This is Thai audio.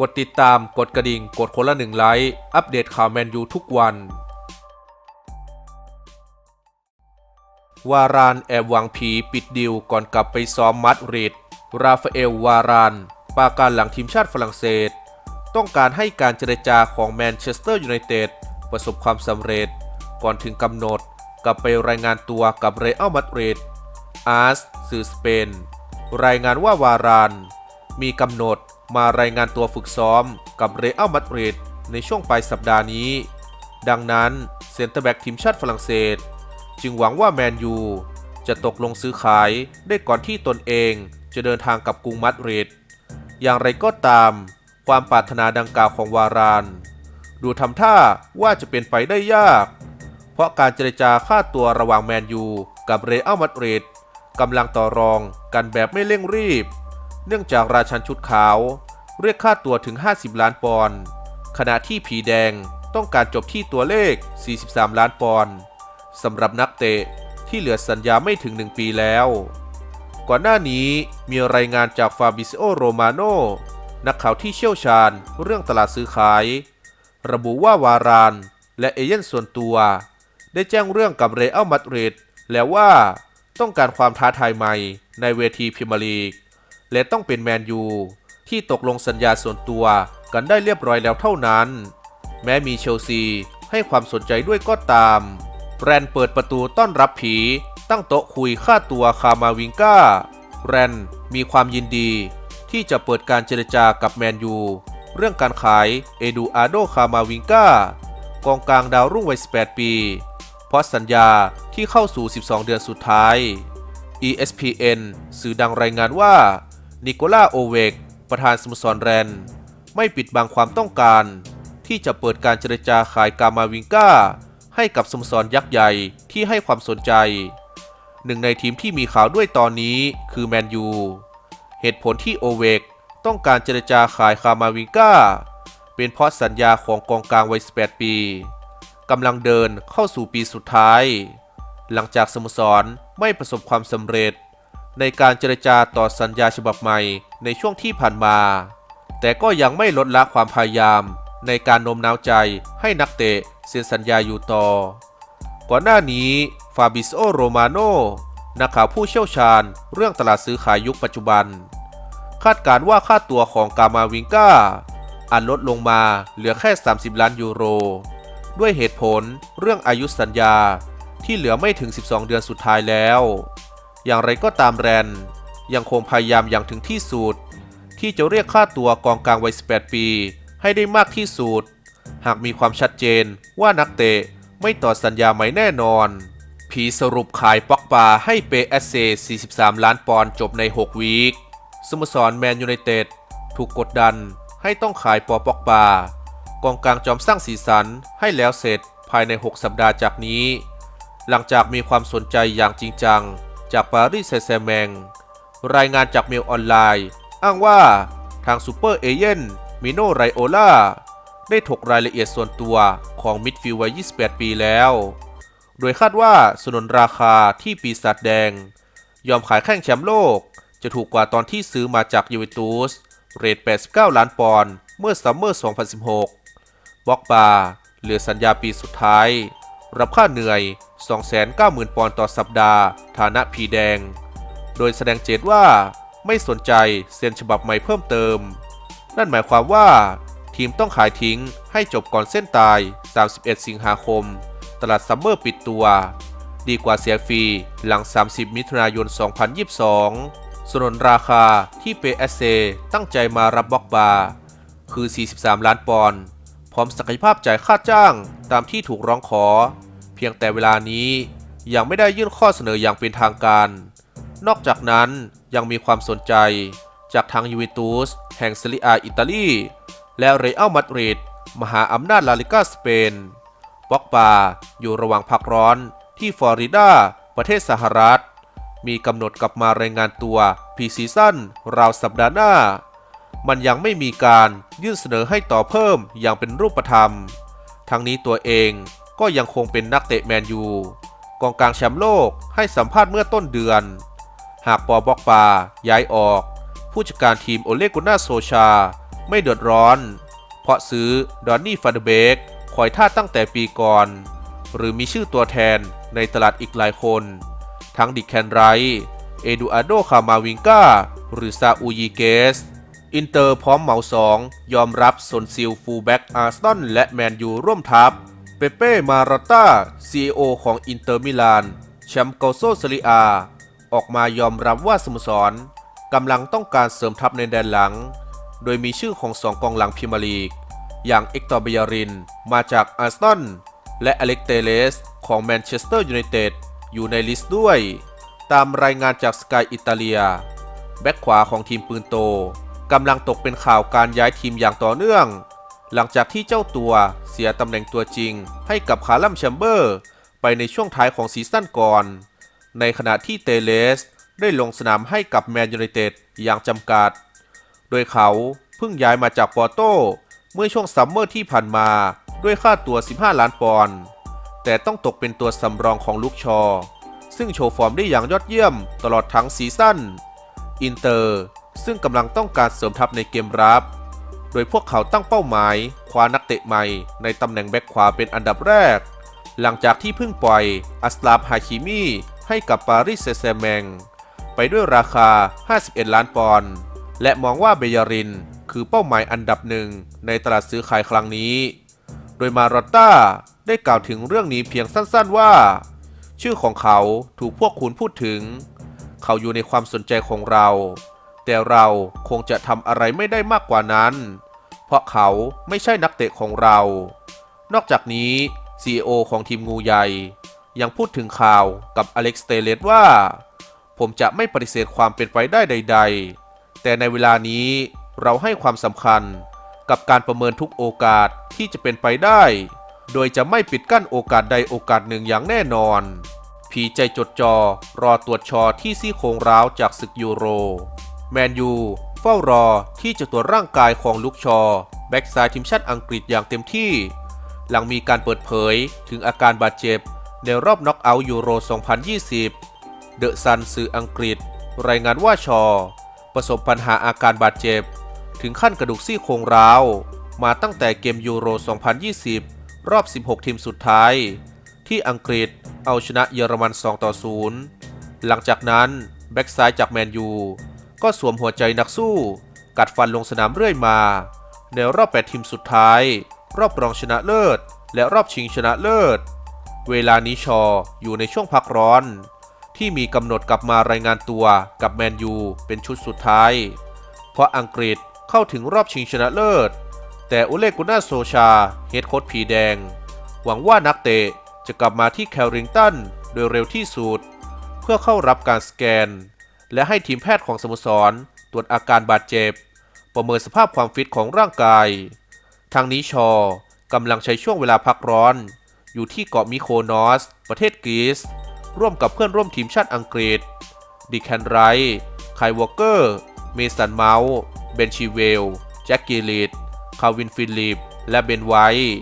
กดติดตามกดกระดิ่ง กดคนละหนึ่งไลค์ อัปเดตข่าวแมนยูทุกวัน วารานแอบหวังผีปิดดิวก่อนกลับไปซ้อมมัดริด ราฟาเอลวาราน ปาการหลังทีมชาติฝรั่งเศส ต้องการให้การเจรจาของแมนเชสเตอร์ยูไนเต็ดประสบความสำเร็จ ก่อนถึงกำหนดกลับไปรายงานตัวกับเรอัลมาดริด อาร์สสื่อสเปน รายงานว่าวาราน มีกำหนด มารายงานตัวฝึกซ้อมกับเรอัลมาดริดในช่วงปลายสัปดาห์นี้ ดังนั้นเซนเตอร์แบ็กทีมชาติฝรั่งเศส จึงหวังว่าแมนยูจะตกลงซื้อขายได้ก่อนที่ตนเองจะเดินทางกับกรุงมาดริด อย่างไรก็ตาม ความปรารถนาดังกล่าวของวาราน ดูทำท่าว่าจะเป็นไปได้ยาก เพราะการเจรจาค่าตัวระหว่างแมนยูกับเรอัลมาดริดกำลังต่อรองกันแบบไม่เร่งรีบ เนื่องจากราชันชุดขาว เรียกค่าตัวถึง 50 ล้านปอนด์ ขณะที่ผีแดงต้องการจบที่ตัวเลข 43 ล้านปอนด์สำหรับนักเตะที่เหลือสัญญาไม่ถึง 1 ปีแล้ว ก่อนหน้านี้มีรายงานจากฟาบิซโอโรมาโนนักข่าวที่เชี่ยวชาญเรื่องตลาดซื้อขาย ระบุว่าวาราน และเอเย่นส่วนตัว ได้แจ้งเรื่องกับเรอัลมาดริดแล้วว่าต้องการความท้าทายใหม่ในเวทีพรีเมียร์ลีก และต้องเป็นแมนยูที่ตกลงสัญญาส่วนตัวกันได้เรียบร้อยแล้วเท่านั้น แม้มีเชลซีให้ความสนใจด้วยก็ตาม แรนเปิดประตูต้อนรับผี ตั้งโต๊ะคุยค่าตัวคามาวิงก้าแรนมีความยินดีที่จะเปิดการเจรจากับแมนยู เรื่องการขายเอดูอาโดคามาวิงก้ากองกลางดาวรุ่งวัย 18 ปี เพราะสัญญาที่เข้าสู่ 12 เดือนสุดท้าย ESPN สื่อดังรายงานว่า นิโคล่าโอเวก ประธานสโมสรแรน ไม่ปิดบังความต้องการ ที่จะเปิดการเจรจาขายกามาวิงก้าให้กับสโมสรยักษ์ใหญ่ที่ให้ความสนใจ หนึ่งในทีมที่มีข่าวด้วยตอนนี้คือแมนยู เหตุผลที่โอเวกต้องการเจรจาขายคามาวิงก้าเป็นเพราะสัญญาของกองกลางวัย 18 ปีกำลังเดินเข้าสู่ปีสุดท้าย หลังจากสโมสรไม่ประสบความสำเร็จ ในการเจรจาต่อสัญญาฉบับใหม่ในช่วงที่ผ่านมา แต่ก็ยังไม่ลดละความพยายามในการโน้มน้าวใจให้นักเตะเซ็นสัญญาอยู่ต่อ ก่อนหน้านี้ฟาบิโอโรมาโนนักข่าวผู้เชี่ยวชาญเรื่องตลาดซื้อขายยุคปัจจุบัน คาดการณ์ว่าค่าตัวของกามาวิงก้าอาจลดลงมาเหลือแค่ 30 ล้านยูโร ด้วยเหตุผลเรื่องอายุสัญญาที่เหลือไม่ถึง 12 เดือนสุดท้ายแล้ว อย่างไรก็ตามแรน ยังคงพยายามอย่างถึงที่สุดที่จะเรียกค่าตัวกองกลางวัย 18 ปี ให้ได้มากที่สุด หากมีความชัดเจนว่านักเตะไม่ต่อสัญญาใหม่แน่นอน ผีสรุปขายปอกปาให้เปเอสเซ 43 ล้านปอนด์จบใน 6 วีค สโมสรแมนยูไนเต็ดถูกกดดันให้ต้องขายปอปอกปากองกลางจอมสร้างสีสันให้แล้วเสร็จภายใน 6 สัปดาห์จากนี้ หลังจากมีความสนใจอย่างจริงจัง จากปารีสแซแชร์แมง รายงานจากเมลออนไลน์ อ้างว่าทางซูเปอร์เอเย่นมิโนไรโอล่าได้ถกรายละเอียดส่วนตัวของมิดฟิลด์วัย 28 ปีแล้ว โดยคาดว่าสนนราคาที่ปีศาจแดง ยอมขายแข้งแชมป์โลก จะถูกกว่าตอนที่ซื้อมาจากยูเวนตุส เรท 89 ล้านปอนด์เมื่อซัมเมอร์ 2016 บอกบาเหลือสัญญาปีสุดท้าย รับค่าเหนื่อย 290,000 ปอนด์ต่อสัปดาห์ ฐานะผีแดง โดยแสดงเจตว่าไม่สนใจเซ็นฉบับใหม่เพิ่มเติม นั่นหมายความว่า ทีมต้องขายทิ้งให้จบก่อนเส้นตาย 31 สิงหาคม ตลาดซัมเมอร์ปิดตัว ดีกว่าเสียฟรีหลัง 30 มิถุนายน 2022 สนนราคาที่เปเอเซตั้งใจมารับบ็อกบาคือ 43 ล้านปอนด์พร้อมศักยภาพจ่ายค่าจ้างตามที่ถูกร้องขอ พียงแต่เวลานี้ยังไม่ได้ยื่นข้อเสนออย่างเป็นทางการ นอกจากนั้นยังมีความสนใจจากทางยูเวนตุสแห่งซเรียอาอิตาลี และเรอัลมาดริดมหาอำนาจลาลิกาสเปนบ็อกบาอยู่ระหว่างพักร้อนที่ฟลอริดา ประเทศสหรัฐ มีกำหนดกลับมารายงานตัวพีซีซั่นราวสัปดาห์หน้า มันยังไม่มีการยื่นเสนอให้ต่อเพิ่มอย่างเป็นรูปธรรม ทั้งนี้ตัวเอง ก็ยังคงเป็นนักเตะแมนยูกองกลางแชมป์โลกให้สัมภาษณ์เมื่อต้นเดือน หากปอบอกปาย้ายออก ผู้จัดการทีมโอเลกุน่าโซชา ไม่เดือดร้อน เพราะซื้อดอนนี่ฟันเดเบกคอยท่าตั้งแต่ปีก่อน หรือมีชื่อตัวแทนในตลาดอีกหลายคน ทั้งดิแคนไรเอดูอาโดคามาวิงกาหรือซาอูยีเกส อินเตอร์พร้อมเหมาสองยอมรับสนซิลฟูลแบ็กอาร์สตันและแมนยูร่วมทัพ เปเป้มาราต้าซีอของอินเตอร์มิลานแชมป์เกาโซซาริอา ออกมายอมรับว่าสโมสรกำลังต้องการเสริมทัพในแดนหลัง โดยมีชื่อของสองกองหลังพรีเมียร์ลีก อย่างเอ็กตอร์เบียริน มาจากอาร์เซนอลและอเล็กเตเลส ของแมนเชสเตอร์ยูไนเต็ดอยู่ในลิสต์ด้วย ตามรายงานจากสกายอิตาเลีย แบ็กขวาของทีมปืนโตกำลังตกเป็นข่าวการย้ายทีมอย่างต่อเนื่อง หลังจากที่เจ้าตัวเสียตำแหน่งตัวจริง ให้กับคาร์ลัมแชมเบอร์ ไปในช่วงท้ายของซีซั่นก่อน ในขณะที่เตเลส ได้ลงสนามให้กับแมนยูไนเต็ดอย่างจำกัด โดยเขาเพิ่งย้ายมาจากปอร์โต เมื่อช่วงซัมเมอร์ที่ผ่านมาด้วยค่าตัว 15 ล้านปอนด์ แต่ต้องตกเป็นตัวสำรองของลูกชอ ซึ่งโชว์ฟอร์มได้อย่างยอดเยี่ยมตลอดทั้งซีซั่น อินเตอร์ ซึ่งกำลังต้องการเสริมทัพในเกมรับ โดยพวกเขาตั้งเป้าหมาย คว้านักเตะใหม่ในตำแหน่งแบ็คขวาเป็นอันดับแรก หลังจากที่เพิ่งปล่อยอัสลาฟฮาคิมีให้กับปารีสแซงต์แมง ไปด้วยราคา 51 ล้านปอนด์และมองว่าเบยารินคือเป้าหมายอันดับหนึ่งในตลาดซื้อขายครั้งนี้ โดยมารอตต้าได้กล่าวถึงเรื่องนี้เพียงสั้นๆว่า ชื่อของเขาถูกพวกคุณพูดถึง เขาอยู่ในความสนใจของเรา แต่เราคงจะทำอะไรไม่ได้มากกว่านั้น เพราะเขาไม่ใช่นักเตะของเรา นอกจากนี้ CEO ของทีมงูใหญ่ ยังพูดถึงข่าวกับอเล็กซ์เตเลสว่า ผมจะไม่ปฏิเสธความเป็นไปได้ใด ๆ แต่ในเวลานี้เราให้ความสำคัญกับการประเมินทุกโอกาสที่จะเป็นไปได้ โดยจะไม่ปิดกั้นโอกาสใดโอกาสหนึ่งอย่างแน่นอน ผีใจจดจอรอตรวจชอที่ซี่โครงร้าวจากศึกยูโร แมนยูเฝ้ารอที่จะตรวจร่างกายของลุกชอ แบ็กซ้ายทีมชาติอังกฤษอย่างเต็มที่ หลังมีการเปิดเผยถึงอาการบาดเจ็บ ในรอบน็อกเอาท์ยูโร 2020 เดอะซันสื่ออังกฤษ รายงานว่าชอ ประสบปัญหาอาการบาดเจ็บ ถึงขั้นกระดูกซี่โครงร้าว มาตั้งแต่เกมยูโร 2020 รอบ 16 ทีมสุดท้าย ที่อังกฤษเอาชนะเยอรมัน 2 ต่อ 0 หลังจากนั้นแบ็กซ้ายจากแมนยู ก็สวมหัวใจนักสู้ กัดฟันลงสนามเรื่อยมา ในรอบ 8 ทีมสุดท้าย รอบรองชนะเลิศ และรอบชิงชนะเลิศ เวลานี้ชออยู่ในช่วงพักร้อน ที่มีกำหนดกลับมารายงานตัวกับแมนยูเป็นชุดสุดท้าย เพราะอังกฤษเข้าถึงรอบชิงชนะเลิศ แต่อุเลกุน่าโซชาเฮดโค้ชผีแดง หวังว่านักเตะจะกลับมาที่แคลริงตันโดยเร็วที่สุด เพื่อเข้ารับการสแกน และให้ทีมแพทย์ของสโมสร ตรวจอาการบาดเจ็บ ประเมินสภาพความฟิตของร่างกาย ทางนี้ชอกำลังใช้ช่วงเวลาพักร้อน อยู่ที่เกาะมิโคนอส ประเทศกรีซร่วมกับเพื่อนร่วมทีมชาติอังกฤษดิแคนไรท์ไควอลเกอร์ เมสันเมาส์เบนชีเวล แจ็คกิลิตคาวินฟิลิป และเบนไวท์